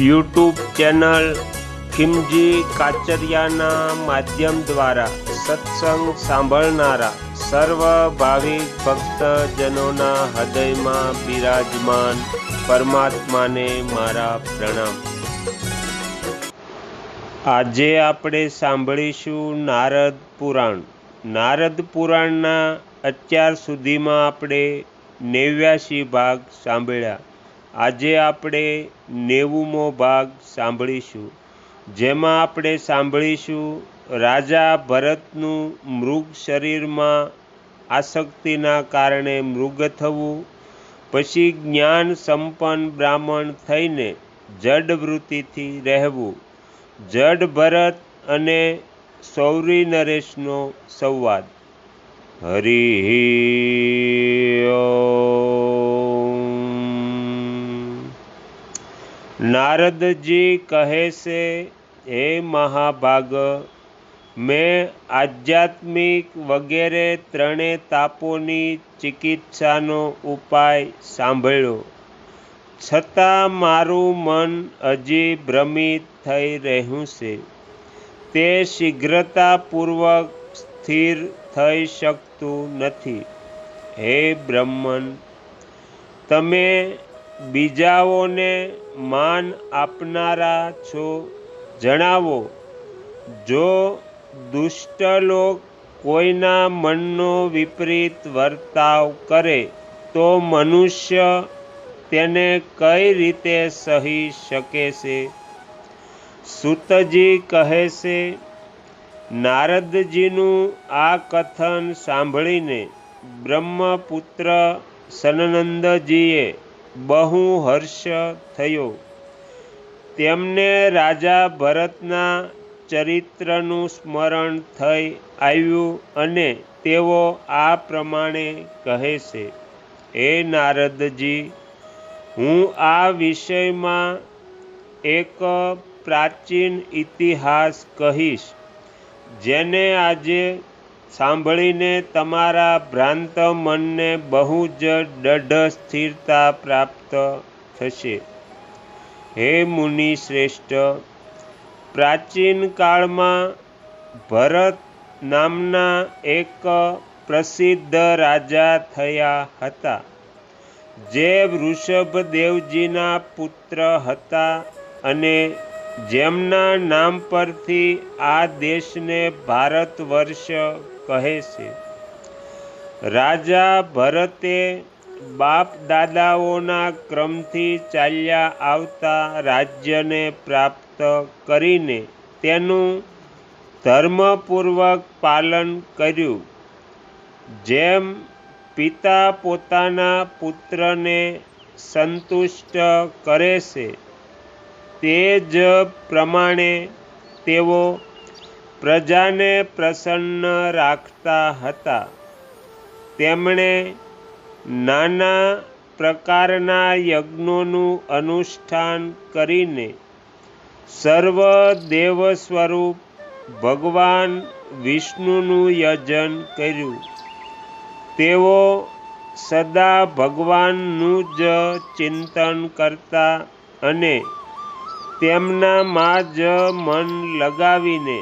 YouTube channel Khimji કાચરિયાના માધ્યમ દ્વારા સત્સંગ સાંભળનારા સર્વ ભાવિક ભક્તજનોના હૃદયમાં બિરાજમાન પરમાત્માને મારા પ્રણામ. આજે આપણે સાંભળીશું નારદ પુરાણ. નારદ પુરાણના અત્યાર સુધીમાં આપણે નેવ્યાશી ભાગ સાંભળ્યા. આજે આપણે નેવુંમો ભાગ સાંભળીશું. જેમાં આપણે સાંભળીશું રાજા ભરતનું મૃગ શરીરમાં આસક્તિના કારણે મૃગ થવું, પછી જ્ઞાન સંપન્ન બ્રાહ્મણ થઈને જડ વૃત્તિથી રહેવું. જડ ભરત અને સૌરી નરેશનો સંવાદ. હરિ નારદજી કહે છે, હે મહાભાગ, મેં આધ્યાત્મિક વગેરે ત્રણે તાપોની ચિકિત્સાનો ઉપાય સાંભળ્યો. છતાં મારું મન હજી ભ્રમિત થઈ રહ્યું છે. તે શીઘ્રતાપૂર્વક સ્થિર થઈ શકતું નથી. હે બ્રહ્મન, તમે બીજાઓને માન આપનારા છો. જણાવો, જો દુષ્ટ લોક કોઈના મનનો વિપરીત વર્તાવ કરે, તો મનુષ્ય તેને કઈ રીતે સહી શકે છે? સુતજી કહે છે, નારદજીનું આ કથન સાંભળીને બ્રહ્મપુત્ર સનનંદજીએ બહુ હર્ષ થયો. તેમને રાજા ભરતના ચરિત્રનું સ્મરણ થઈ આવ્યું અને તેઓ આ પ્રમાણે કહે છે, હે નારદજી, હું આ વિષયમાં એક પ્રાચીન ઇતિહાસ કહીશ, જેને આજે સાંભળીને તમારા ભ્રાંત મનને બહુ જ દઢ સ્થિરતા પ્રાપ્ત થશે. હે મુનિ શ્રેષ્ઠ, પ્રાચીન કાળમાં ભરત નામના એક પ્રસિદ્ધ રાજા થયા હતા, જે વૃષભદેવજીના પુત્ર હતા અને જેમના નામ પરથી આ દેશને ભારત વર્ષ કહે છે, રાજા ભરતે બાપ દાદાઓના ક્રમથી ચાલ્યા આવતા રાજ્યને પ્રાપ્ત કરીને તેનું ધર્મપૂર્વક પાલન કર્યું. જેમ પિતા પોતાના પુત્રને સંતુષ્ટ કરે છે, તે જ પ્રમાણે તેઓ પ્રજાને પ્રસન્ન રાખતા હતા. તેમણે નાના પ્રકારના યજ્ઞોનું અનુષ્ઠાન કરીને સર્વ દેવ સ્વરૂપ ભગવાન વિષ્ણુનું યજન કર્યું. તેઓ સદા ભગવાનનું જ ચિંતન કરતા અને તેમનામાં જ મન લગાવીને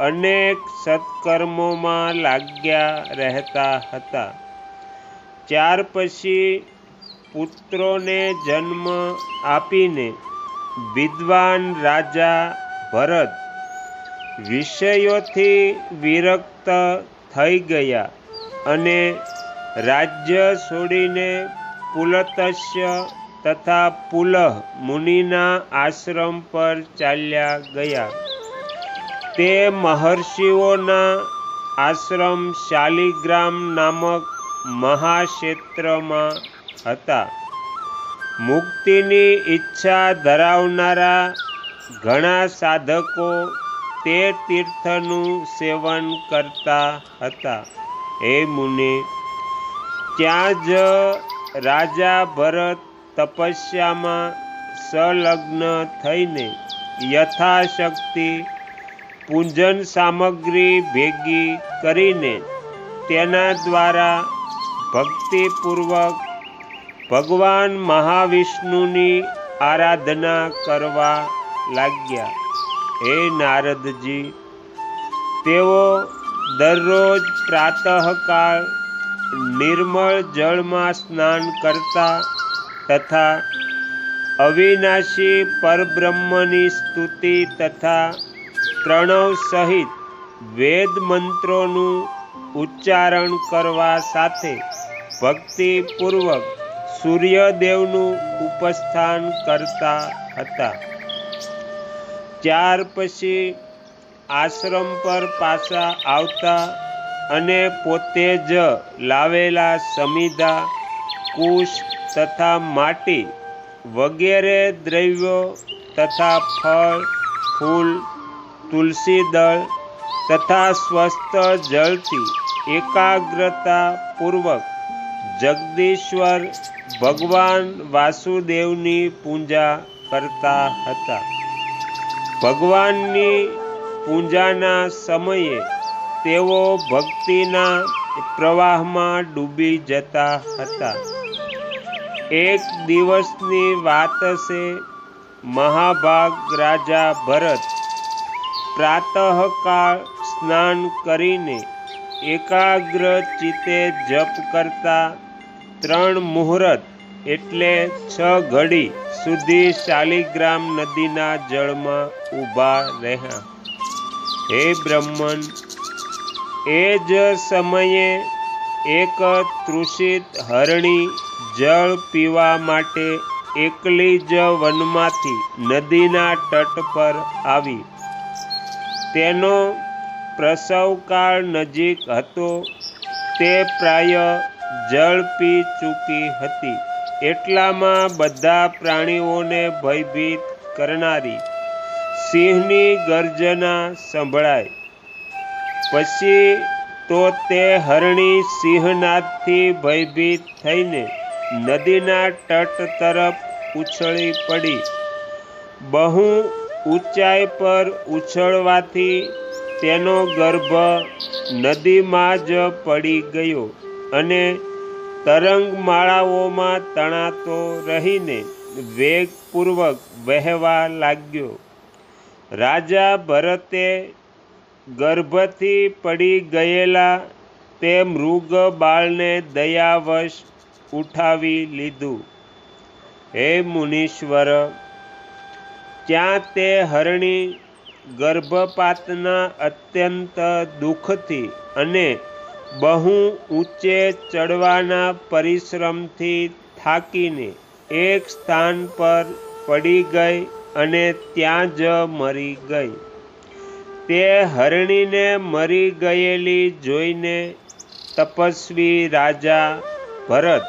અનેક સત્કર્મોમાં લાગ્યા રહેતા હતા. ત્યાર પછી પુત્રોને જન્મ આપીને વિદ્વાન રાજા ભરત વિષયોથી વિરક્ત થઈ ગયા અને રાજ્ય છોડીને પુલતસ્ય તથા પુલહ મુનિના આશ્રમ પર ચાલ્યા ગયા. તે મહર્ષિઓના આશ્રમ શાલિગ્રામ નામક મહાક્ષેત્રમાં હતા. મુક્તિની ઈચ્છા ધરાવનારા ઘણા સાધકો તે તીર્થનું સેવન કરતા હતા. હે મુનિ, ત્યાં જ રાજા ભરત તપસ્યામાં સંલગ્ન થઈને યથાશક્તિ પૂજન સામગ્રી ભેગી કરીને તેના દ્વારા ભક્તિપૂર્વક ભગવાન મહાવિષ્ણુની આરાધના કરવા લાગ્યા. હે નારદજી, તેઓ દરરોજ પ્રાતઃકાળ નિર્મળ જળમાં સ્નાન કરતા તથા અવિનાશી પરબ્રહ્મની સ્તુતિ તથા પ્રણવ સહિત વેદ મંત્રોનું ઉચ્ચારણ કરવા સાથે ભક્તિપૂર્વક સૂર્યદેવનું ઉપસ્થાન કરતા હતા. ત્યાર પછી આશ્રમ પર પાછા આવતા અને પોતે જ લાવેલા સમિધા, કુશ તથા માટી વગેરે દ્રવ્યો તથા ફળ, ફૂલ તુલસી દળ તથા સ્વસ્થ જળથી એકાગ્રતા પૂર્વક જગદીશ્વર ભગવાન વાસુદેવની પૂજા કરતા હતા. ભગવાનની પૂજાના સમયે તેઓ ભક્તિના પ્રવાહમાં ડૂબી જતા હતા. એક દિવસની વાત છે મહાભાગ રાજા ભરત પ્રાતઃકાળ સ્નાન કરીને એકાગ્ર ચિત્તે જપ કરતા ત્રણ મુહૂર્ત એટલે છ ઘડી સુધી શાલિગ્રામ નદીના જળમાં ઊભા રહ્યા. હે બ્રહ્મન, એ જ સમયે એક તૃષિત હરણી જળ પીવા માટે એકલી જ વનમાંથી નદીના તટ પર આવી. તેનો પ્રસવકાળ નજીક હતો. તે પ્રાય જળ પી ચૂકી હતી. એટલામાં બધા પ્રાણીઓને ભયભીત કરનારી સિંહની ગર્જના સંભળાય. પછી તો તે હરણી સિંહનાથથી ભયભીત થઈને નદીના તટ તરફ ઉછળી પડી. બહુ ઊંચાઈ પર ઉછળવાથી તેનો ગર્ભ નદીમાં જ પડી ગયો અને તરંગમાળાઓમાં તણાતો રહીને વેગપૂર્વક વહેવા લાગ્યો. રાજા ભરતે ગર્ભથી પડી ગયેલા તે મૃગ બાળને દયાવશ ઉઠાવી લીધું. હે મુનીશ્વર ત્યાં તે હરણી ગર્ભપાતના અત્યંત દુઃખથી અને બહુ ઊંચે ચડવાના પરિશ્રમથી થાકીને એક સ્થાન પર પડી ગઈ અને ત્યાં જ મરી ગઈ. તે હરણીને મરી ગયેલી જોઈને તપસ્વી રાજા ભરત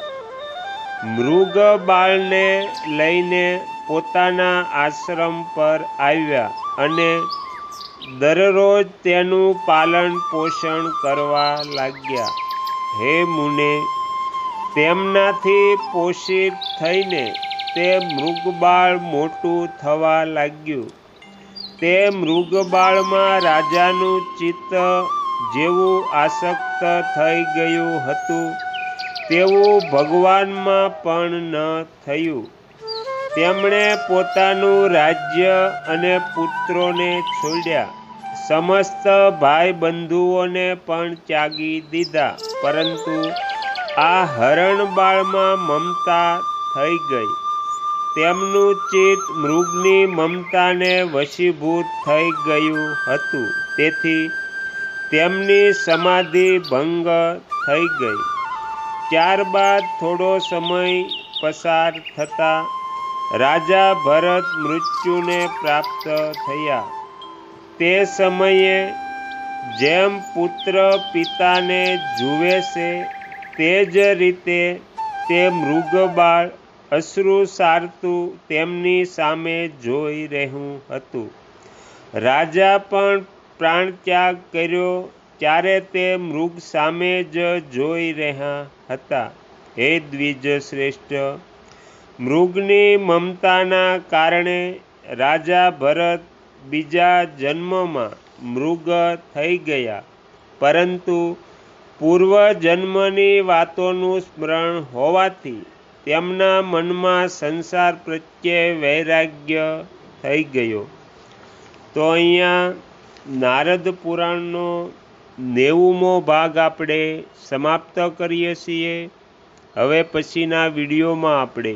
મૃગ બાળને લઈને પોતાના આશ્રમ પર આવ્યા અને દરરોજ તેનું પાલન પોષણ કરવા લાગ્યા. હે મુને, તેમનાથી પોષિત થઈને તે મૃગબાળ મોટું થવા લાગ્યું. તે મૃગબાળમાં રાજાનું ચિત્ત જેવું આસક્ત થઈ ગયું હતું. તેવું ભગવાનમાં પણ ન થયું. તેમણે પોતાનું રાજ્ય અને પુત્રોને છોડ્યા. સમસ્ત ભાઈ બંધુઓને પણ ત્યાગી દીધા, પરંતુ આ હરણબાળમાં મમતા થઈ ગઈ. તેમનું ચિત્ત મૃગની મમતાને વશીભૂત થઈ ગયું હતું. તેથી તેમની સમાધિ ભંગ થઈ ગઈ. ત્યારબાદ થોડો સમય પસાર થતાં રાજા ભરત મૃત્યુને પ્રાપ્ત થયા. તે સમયે જેમ પુત્ર પિતાને જુએ છે, તે જ રીતે તે મૃગબાળ અશ્રુ સારતું તેમની સામે જોઈ રહ્યું હતું. રાજા પણ પ્રાણત્યાગ કર્યો ત્યારે તે મૃગ સામે જ જોઈ રહ્યા હતા. હે દ્વિજ શ્રેષ્ઠ મૃગની મમતાના કારણે રાજા ભરત બીજા જન્મમાં મૃગ થઈ ગયા. પરંતુ પૂર્વ જન્મની વાતોનું સ્મરણ હોવાથી તેમના મનમાં સંસાર પ્રત્યે વૈરાગ્ય થઈ ગયો. તો અહીંયા નારદ પુરાણનો નેવુંમો ભાગ આપણે સમાપ્ત કરીએ છીએ. હવે પછીના વિડીયોમાં આપણે